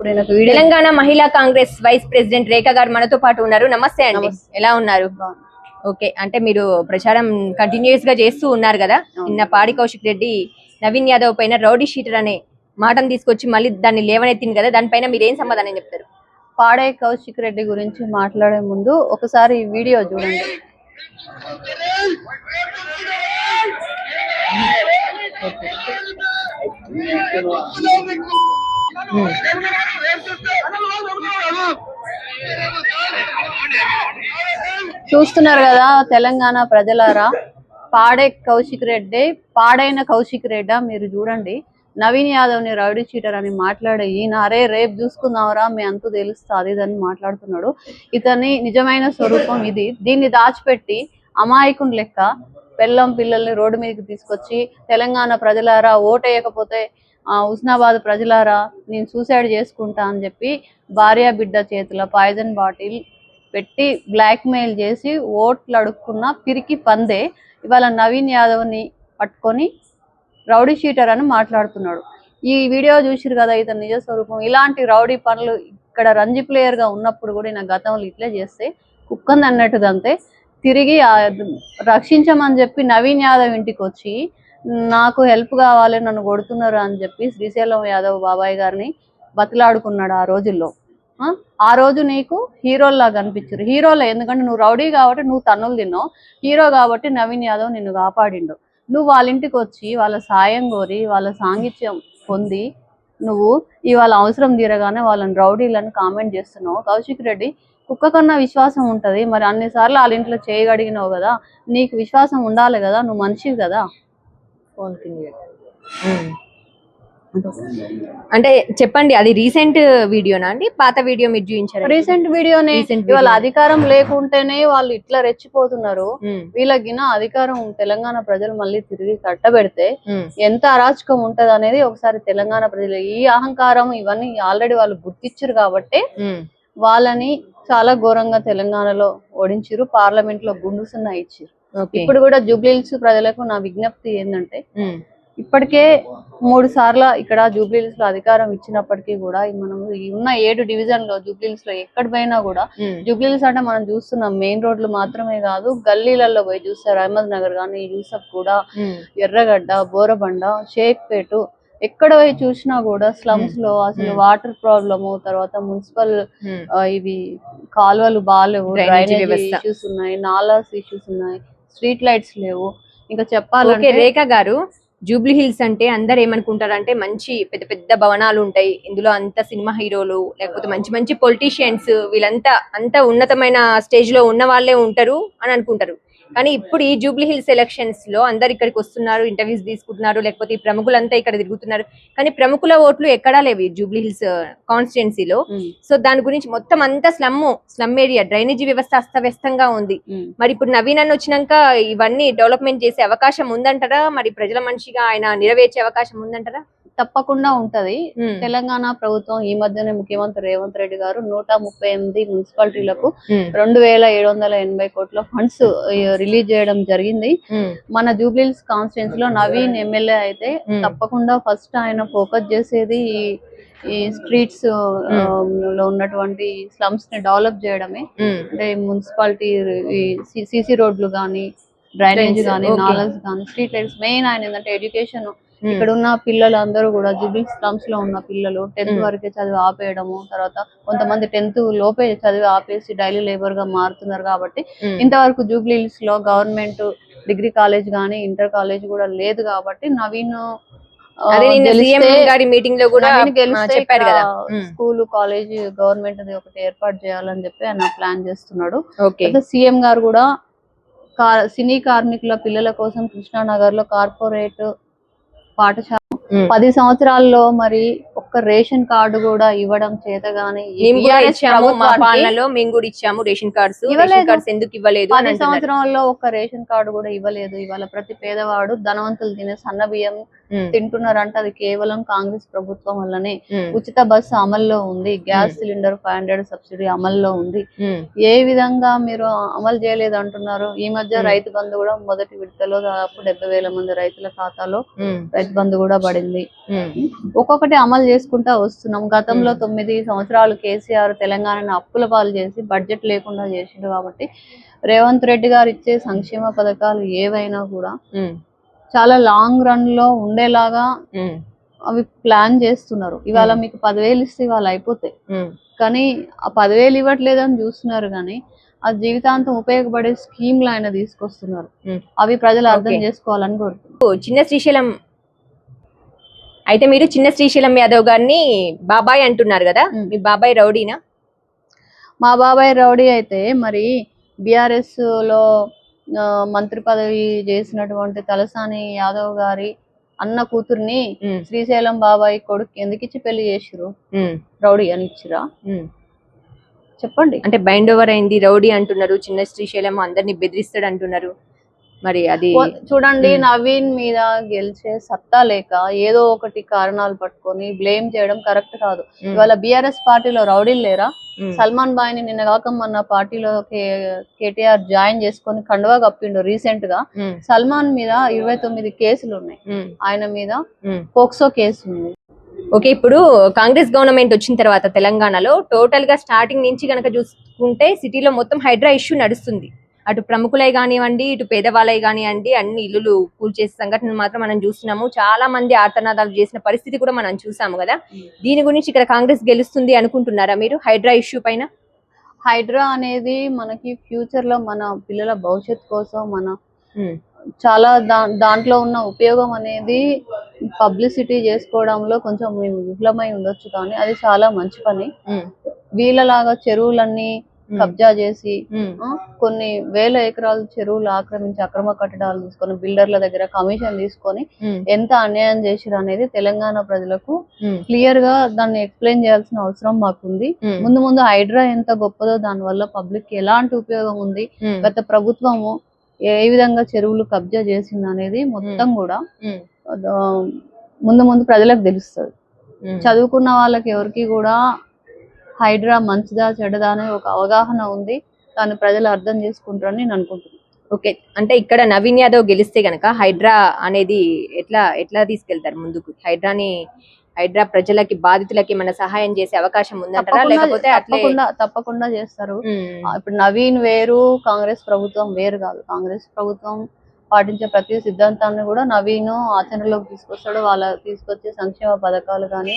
ఇప్పుడు ఈయనకు వీడియో తెలంగాణ మహిళా కాంగ్రెస్ వైస్ ప్రెసిడెంట్ రేఖ గారు మనతో పాటు ఉన్నారు. నమస్తే అండి. ఎలా ఉన్నారు? ఓకే. అంటే మీరు ప్రచారం కంటిన్యూస్గా చేస్తూ ఉన్నారు కదా? నిన్న పాడి కౌశిక్ రెడ్డి నవీన్ యాదవ్ పైన రౌడీ షీటర్ అనే మాటను తీసుకొచ్చి మళ్ళీ దాన్ని లేవనెత్తింది కదా? దానిపైన మీరు ఏం సమాధానం చెప్తారు? పాడే కౌశిక్ రెడ్డి గురించి మాట్లాడే ముందు ఒకసారి ఈ వీడియో చూడండి. చూస్తున్నారు కదా తెలంగాణ ప్రజలారా పాడే కౌశిక్ రెడ్డి పాడైన కౌశిక్ రెడ్డ మీరు చూడండి. నవీన్ యాదవ్ని రౌడీ చీటర్ అని మాట్లాడే ఈయన అరే రేపు చూసుకుందాంరా మీ అంతు తెలుస్తుంది ఇదని మాట్లాడుతున్నాడు. ఇతని నిజమైన స్వరూపం ఇది. దీన్ని దాచిపెట్టి అమాయకుని లెక్క పెళ్ళం పిల్లల్ని రోడ్డు మీదకి తీసుకొచ్చి తెలంగాణ ప్రజలారా ఓటేయకపోతే హుస్నాబాద్ ప్రజలారా నేను సూసైడ్ చేసుకుంటా అని చెప్పి భార్య బిడ్డ చేతిలో పాయిజన్ బాటిల్ పెట్టి బ్లాక్మెయిల్ చేసి ఓట్లు అడుక్కున్న పిరికి పందే ఇవాళ నవీన్ యాదవ్ని పట్టుకొని రౌడీ షీటర్ అని మాట్లాడుతున్నాడు. ఈ వీడియో చూసిరు కదా ఇతను నిజ స్వరూపం ఇలాంటి రౌడీ పనులు ఇక్కడ రంజీ ప్లేయర్గా ఉన్నప్పుడు కూడా నా గతంలో ఇట్లే చేస్తే కుక్కంది అన్నట్టుదంతే. తిరిగి రక్షించమని చెప్పి నవీన్ యాదవ్ ఇంటికి వచ్చి నాకు హెల్ప్ కావాలి నన్ను కొడుతున్నారు అని చెప్పి శ్రీశైలం యాదవ్ బాబాయ్ గారిని బతిలాడుకున్నాడు ఆ రోజుల్లో. ఆ? ఆ రోజు నీకు హీరోల్లా కనిపించారు హీరోలా ఎందుకంటే నువ్వు రౌడీ కాబట్టి నువ్వు తన్నులు తిన్నావు. హీరో కాబట్టి నవీన్ యాదవ్ నిన్ను కాపాడిండు. నువ్వు వాళ్ళ ఇంటికి వచ్చి వాళ్ళ సాయం కోరి వాళ్ళ సాంగిత్యం పొంది నువ్వు ఇవాళ అవసరం తీరగానే వాళ్ళని రౌడీలను కామెంట్ చేస్తున్నావు. కౌశిక్ రెడ్డి కుక్క కన్నా విశ్వాసం ఉంటది. మరి అన్నిసార్లు వాళ్ళ ఇంట్లో చేయగడిగినావు కదా నీకు విశ్వాసం ఉండాలి కదా నువ్వు మనిషివి కదా. అంటే చెప్పండి అది రీసెంట్ వీడియోనా అండి? పాత వీడియో మీరు చూపించారు? రీసెంట్ వీడియోనే. video. అధికారం లేకుంటేనే వాళ్ళు ఇట్లా రెచ్చిపోతున్నారు. ఉమ్, వీళ్ళకిన అధికారం తెలంగాణ ప్రజలు మళ్ళీ తిరిగి కట్టబెడితే ఎంత అరాచకం ఉంటది అనేది ఒకసారి తెలంగాణ ప్రజలు ఈ అహంకారం ఇవన్నీ ఆల్రెడీ వాళ్ళు గుర్తించారు కాబట్టి వాళ్ళని చాలా ఘోరంగా తెలంగాణలో ఓడించారు పార్లమెంట్లో గుండు సున్నా ఇచ్చారు ఇప్పుడు కూడా జూబ్లీహిల్స్ ప్రజలకు నా విజ్ఞప్తి ఏంటంటే ఇప్పటికే మూడు సార్లు ఇక్కడ జూబ్లీహిల్స్లో అధికారం ఇచ్చినప్పటికీ కూడా మనం ఉన్న ఏడు డివిజన్లో జూబ్లీహిల్స్లో ఎక్కడ పోయినా కూడా జూబ్లీహిల్స్ అంటే మనం చూస్తున్నాం మెయిన్ రోడ్లు మాత్రమే కాదు గల్లీలలో పోయి చూస్తారు అహ్మద్ నగర్ కానీ యూసఫ్ కూడా ఎర్రగడ్డ బోరబండ షేక్పేట ఎక్కడ పోయి చూసినా కూడా స్లమ్స్లో అసలు. వాటర్ ప్రాబ్లము తర్వాత మున్సిపల్ ఇవి కాలువలు బాగాలేవు డ్రైనేజ్. ఇష్యూస్ ఉన్నాయి నాలాస్ ఇష్యూస్ ఉన్నాయి. స్ట్రీట్ లైట్స్ లేవు. ఇంకా ఓకే చెప్పాలంటే రేఖ గారు జూబ్లీ హిల్స్ అంటే అందరు ఏమనుకుంటారంటే మంచి పెద్ద పెద్ద భవనాలు ఉంటాయి. ఇందులో అంత సినిమా హీరోలు లేకపోతే మంచి మంచి పొలిటీషియన్స్ వీళ్ళంతా అంత ఉన్నతమైన స్టేజ్లో ఉన్న వాళ్ళే ఉంటారు అని అనుకుంటారు. కానీ ఇప్పుడు ఈ జూబ్లీ హిల్స్ ఎలక్షన్స్లో అందరు ఇక్కడికి వస్తున్నారు ఇంటర్వ్యూస్ తీసుకుంటున్నారు లేకపోతే ఈ ప్రముఖులంతా ఇక్కడ తిరుగుతున్నారు. కానీ ప్రముఖుల ఓట్లు ఎక్కడా లేవు జూబ్లీ హిల్స్ కాన్స్టిట్యున్సీలో సో దాని గురించి మొత్తం అంతా స్లమ్ స్లమ్ ఏరియా డ్రైనేజీ వ్యవస్థ అస్తవ్యస్తంగా ఉంది. మరి ఇప్పుడు నవీన్ అన్న వచ్చినాక ఇవన్నీ డెవలప్మెంట్ చేసే అవకాశం ఉందంటారా? మరి ప్రజల మనిషిగా ఆయన నెరవేర్చే అవకాశం ఉందంటారా? తప్పకుండా ఉంటది. తెలంగాణ ప్రభుత్వం ఈ మధ్యనే ముఖ్యమంత్రి రేవంత్ రెడ్డి గారు నూట ముప్పై ఎనిమిది మున్సిపాలిటీలకు రెండు వేల ఏడు వందల ఎనభై కోట్ల ఫండ్స్ రిలీజ్ చేయడం జరిగింది. మన జూబ్లీహిల్స్ కాన్స్టిట్యున్సీ లో నవీన్ ఎమ్మెల్యే అయితే. తప్పకుండా ఫస్ట్ ఆయన ఫోకస్ చేసేది ఈ- ఈ స్ట్రీట్స్లో ఉన్నటువంటి స్లమ్స్ని డెవలప్ చేయడమే. అంటే మున్సిపాలిటీ సిసి రోడ్లు కానీ డ్రైనేజ్ కానీ. నాలస్ కానీ స్ట్రీట్ లైట్స్ మెయిన్ ఆయన ఏంటంటే ఎడ్యుకేషన్ ఇక్కడ ఉన్న పిల్లలందరూ కూడా జూబ్లీ స్లమ్స్లో ఉన్న పిల్లలు టెన్త్. వరకే చదివి ఆపేయడము తర్వాత కొంతమంది టెన్త్ లోపే చదివి ఆపేసి డైలీ లేబర్గా మారుతున్నారు కాబట్టి ఇంతవరకు జూబ్లీ హిల్స్లో గవర్నమెంట్ డిగ్రీ కాలేజ్ గానీ ఇంటర్ కాలేజ్ కూడా లేదు కాబట్టి నవీన్ మీటింగ్లో కూడా చెప్పారు కదా. స్కూల్ కాలేజ్ గవర్నమెంట్ అది ఒకటి ఏర్పాటు చేయాలని చెప్పి ఆయన ప్లాన్ చేస్తున్నాడు. సీఎం గారు కూడా సినీ కార్మికుల పిల్లల కోసం కృష్ణానగర్లో కార్పొరేట్ పాఠశాల. పది సంవత్సరాల్లో మరి ఒక్క రేషన్ కార్డు కూడా ఇవ్వడం చేతగాని ఈ మేము కూడా ఇచ్చాము రేషన్ కార్డ్స్. రేషన్ కార్డ్స్ ఎందుకు ఇవ్వలేదు పది. సంవత్సరాల్లో ఒక్క రేషన్ కార్డు కూడా ఇవ్వలేదు ఇవాళ ప్రతి పేదవాడు ధనవంతులు తినే సన్న బియ్యం తింటున్నారంటే అది కేవలం కాంగ్రెస్ ప్రభుత్వం వల్లనే ఉచిత బస్సు అమల్లో ఉంది gas cylinder five hundred subsidy అమల్లో ఉంది. ఏ విధంగా మీరు అమలు చేయలేదు అంటున్నారు ఈ మధ్య. రైతు బంధు కూడా మొదటి విడతలో దాదాపు డెబ్బై వేల మంది రైతుల ఖాతాలో రైతు బంధు కూడా పడింది. ఒక్కొక్కటి అమలు చేసి చేసుకుంటా వస్తున్నాం. గతంలో మ్మ్. తొమ్మిది సంవత్సరాలు కేసీఆర్ తెలంగాణను అప్పుల పాలు చేసి బడ్జెట్ లేకుండా చేసిండు కాబట్టి రేవంత్ రెడ్డి గారు ఇచ్చే సంక్షేమ పథకాలు ఏవైనా కూడా చాలా లాంగ్ రన్లో ఉండేలాగా అవి ప్లాన్ చేస్తున్నారు. ఇవాళ. మీకు పదివేలు ఇస్తే ఇవాళ అయిపోతాయి కానీ ఆ పదివేలు ఇవ్వట్లేదని చూస్తున్నారు కానీ ఆ జీవితాంతం ఉపయోగపడే స్కీమ్లు ఆయన తీసుకొస్తున్నారు. అవి ప్రజలు అర్థం. చేసుకోవాలని కోరుతున్నారు చిన్న శ్రీశైలం. అయితే మీరు చిన్న శ్రీశైలం యాదవ్ గారిని బాబాయ్ అంటున్నారు కదా. మీ బాబాయ్ రౌడీనా? మా బాబాయ్ రౌడీ అయితే మరి బీఆర్ఎస్లో మంత్రి పదవి చేసినటువంటి తలసాని యాదవ్ గారి అన్న కూతుర్ని శ్రీశైలం బాబాయ్ కొడుకు ఎందుకు ఇచ్చి పెళ్ళి చేసిరు రౌడీ అని ఇచ్చిరా. చెప్పండి. అంటే బైండ్ ఓవర్ అయింది రౌడీ అంటున్నారు చిన్న శ్రీశైలం అందరినీ బెదిరిస్తాడు అంటున్నారు మరి అది చూడండి. నవీన్ మీద గెలిచే సత్తా లేక ఏదో ఒకటి కారణాలు పట్టుకొని బ్లేమ్ చేయడం కరెక్ట్ కాదు. ఇవాళ బిఆర్ఎస్ పార్టీలో రౌడీలు లేరా? సల్మాన్ బాయ్ని నిన్న కాక మొన్న పార్టీలో కేటీఆర్ జాయిన్ చేసుకొని కండువా కప్పిండు రీసెంట్గా సల్మాన్ మీద ఇరవై తొమ్మిది కేసులు ఉన్నాయి. ఆయన మీద. పోక్సో కేసు ఉంది. ఓకే ఇప్పుడు కాంగ్రెస్ గవర్నమెంట్ వచ్చిన తర్వాత తెలంగాణలో టోటల్గా స్టార్టింగ్ నుంచి గనక చూసుకుంటే సిటీలో మొత్తం హైడ్రా ఇష్యూ నడుస్తుంది. అటు ప్రముఖులై కానివ్వండి ఇటు పేదవాళ్ళై కానివ్వండి అన్ని ఇల్లులు కూల్చేసే సంఘటనలు మాత్రం మనం చూస్తున్నాము. చాలా మంది ఆర్తనాదాలు చేసిన పరిస్థితి కూడా మనం చూసాము కదా. దీని గురించి ఇక్కడ కాంగ్రెస్ గెలుస్తుంది అనుకుంటున్నారా మీరు? హైడ్రా ఇష్యూ పైన? హైడ్రా అనేది మనకి ఫ్యూచర్లో మన పిల్లల భవిష్యత్ కోసం మన ఉమ్, చాలా దా దాంట్లో ఉన్న ఉపయోగం అనేది పబ్లిసిటీ చేసుకోవడంలో కొంచెం మేము విఫలమై ఉండొచ్చు కానీ అది చాలా మంచి పని. ఉమ్, వీళ్ళలాగా చెరువులన్నీ కబ్జా చేసి కొన్ని వేల ఎకరాల చెరువులు ఆక్రమించి అక్రమ కట్టడాలు తీసుకొని బిల్డర్ల దగ్గర కమిషన్ తీసుకొని ఎంత అన్యాయం చేసిరు అనేది తెలంగాణ ప్రజలకు క్లియర్గా దాన్ని ఎక్స్ప్లెయిన్ చేయాల్సిన అవసరం మాకుంది. ముందు ముందు హైడ్రా ఎంత గొప్పదో దాని వల్ల పబ్లిక్ ఎలాంటి ఉపయోగం ఉంది గత ప్రభుత్వము ఏ విధంగా చెరువులు కబ్జా చేసింది అనేది మొత్తం కూడా ముందు ముందు ప్రజలకు తెలుస్తుంది. చదువుకున్న వాళ్ళకి ఎవరికి కూడా హైడ్రా మంచిదా చెడ్డదా అనే ఒక అవగాహన ఉంది. దాన్ని ప్రజలు అర్థం చేసుకుంటారని నేను అనుకుంటున్నాను. ఓకే. అంటే ఇక్కడ నవీన్ యాదవ్ గెలిస్తే గనక హైడ్రా అనేది ఎట్లా ఎట్లా తీసుకెళ్తారు ముందుకు? హైడ్రాని హైడ్రా ప్రజలకి బాధితులకి మన సహాయం చేసే అవకాశం ఉందంటారా? లేకపోతే అట్లే తప్పకుండా తప్పకుండా చేస్తారు. ఇప్పుడు నవీన్ వేరు కాంగ్రెస్ ప్రభుత్వం వేరు కాదు. కాంగ్రెస్ ప్రభుత్వం పాటించే ప్రతి సిద్ధాంతాన్ని కూడా నవీన్ ఆచరణలోకి తీసుకొస్తాడు. వాళ్ళ తీసుకొచ్చే సంక్షేమ పథకాలు కానీ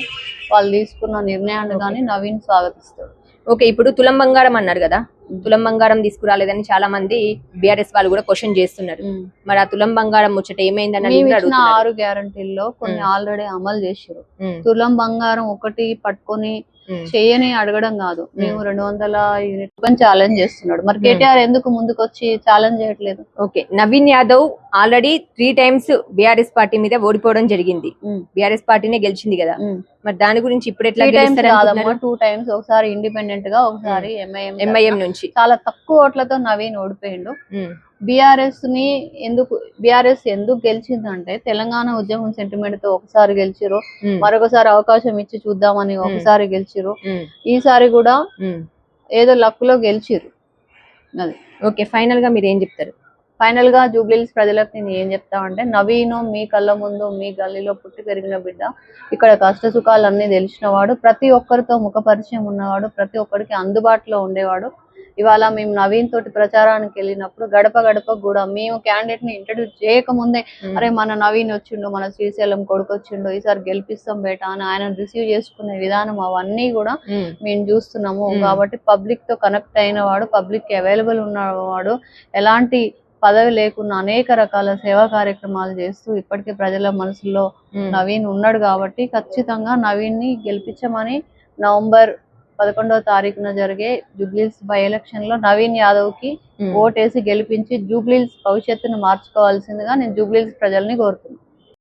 వాళ్ళు తీసుకున్న నిర్ణయాన్ని కానీ నవీన్ స్వాగతిస్తాడు. ఓకే ఇప్పుడు తులం బంగారం అన్నారు కదా? తులం బంగారం తీసుకురాలేదని చాలా మంది బిఆర్ఎస్ వాళ్ళు కూడా క్వశ్చన్ చేస్తున్నారు. మరి ఆ తులం బంగారం ముచ్చట ఏమైందని. ఆరు గ్యారంటీల్లో కొన్ని. ఆల్రెడీ అమలు చేసారు తులం బంగారం ఒకటి పట్టుకొని చేయని అడగడం కాదు. మేము. రెండు వందల యూనిట్ ఛాలెంజ్ చేస్తున్నాడు. మరి. కేటీఆర్ ఎందుకు ముందుకు వచ్చి ఛాలెంజ్ చేయట్లేదు? Okay Naveen Yadav already three times BRS party మీద ఓడిపోవడం జరిగింది. బిఆర్ఎస్ పార్టీనే గెలిచింది కదా. మరి దాని గురించి ఇప్పుడు ఎట్లా? టూ టైమ్స్ ఒకసారి ఇండిపెండెంట్గా ఒకసారి ఎంఐఎం ఎంఐఎం నుంచి చాలా తక్కువ ఓట్లతో నవీన్ ఓడిపోయిండు. బీఆర్ఎస్ని ఎందుకు బీఆర్ఎస్ ఎందుకు గెలిచిందంటే తెలంగాణ ఉద్యమం సెంటిమెంట్తో ఒకసారి గెలిచిరు మరొకసారి అవకాశం ఇచ్చి చూద్దామని ఒకసారి గెలిచిరు ఈసారి కూడా. ఏదో లక్లో గెలిచిరు అది. ఓకే ఫైనల్గా మీరు ఏం చెప్తారు? ఫైనల్గా జూబ్లీస్ ప్రజలకు నేను ఏం చెప్తామంటే నవీను మీ కళ్ళ ముందు మీ గల్లీలో పుట్టి పెరిగిన బిడ్డ ఇక్కడ కష్ట సుఖాలు అన్ని తెలిసినవాడు ప్రతి ఒక్కరితో ముఖ పరిచయం ఉన్నవాడు ప్రతి ఒక్కరికి అందుబాటులో ఉండేవాడు ఇవాళ మేము నవీన్ తోటి ప్రచారానికి వెళ్ళినప్పుడు గడప గడప కూడా మేము క్యాండిడేట్ని ఇంట్రడ్యూస్ చేయకముందే అరే మన నవీన్ వచ్చిండు మన శ్రీశైలం కొడుకు వచ్చిండు ఈసారి గెలిపిస్తాం బేట అని ఆయన రిసీవ్ చేసుకునే విధానం అవన్నీ కూడా మేము చూస్తున్నాము. కాబట్టి పబ్లిక్తో కనెక్ట్ అయిన వాడు పబ్లిక్ అవైలబుల్ ఉన్నవాడు ఎలాంటి పదవి లేకున్నా అనేక రకాల సేవా కార్యక్రమాలు చేస్తూ ఇప్పటికే ప్రజల మనసులో. నవీన్ ఉన్నాడు కాబట్టి ఖచ్చితంగా నవీన్ని గెలిపించమని నవంబర్ పదకొండవ తారీఖున జరిగే జూబ్లీస్ బై ఎలక్షన్లో నవీన్ యాదవ్కి ఉమ్. ఓటేసి గెలిపించి జూబ్లీస్ భవిష్యత్తును మార్చుకోవాల్సిందిగా నేను జూబ్లీస్ ప్రజల్ని కోరుతున్నాను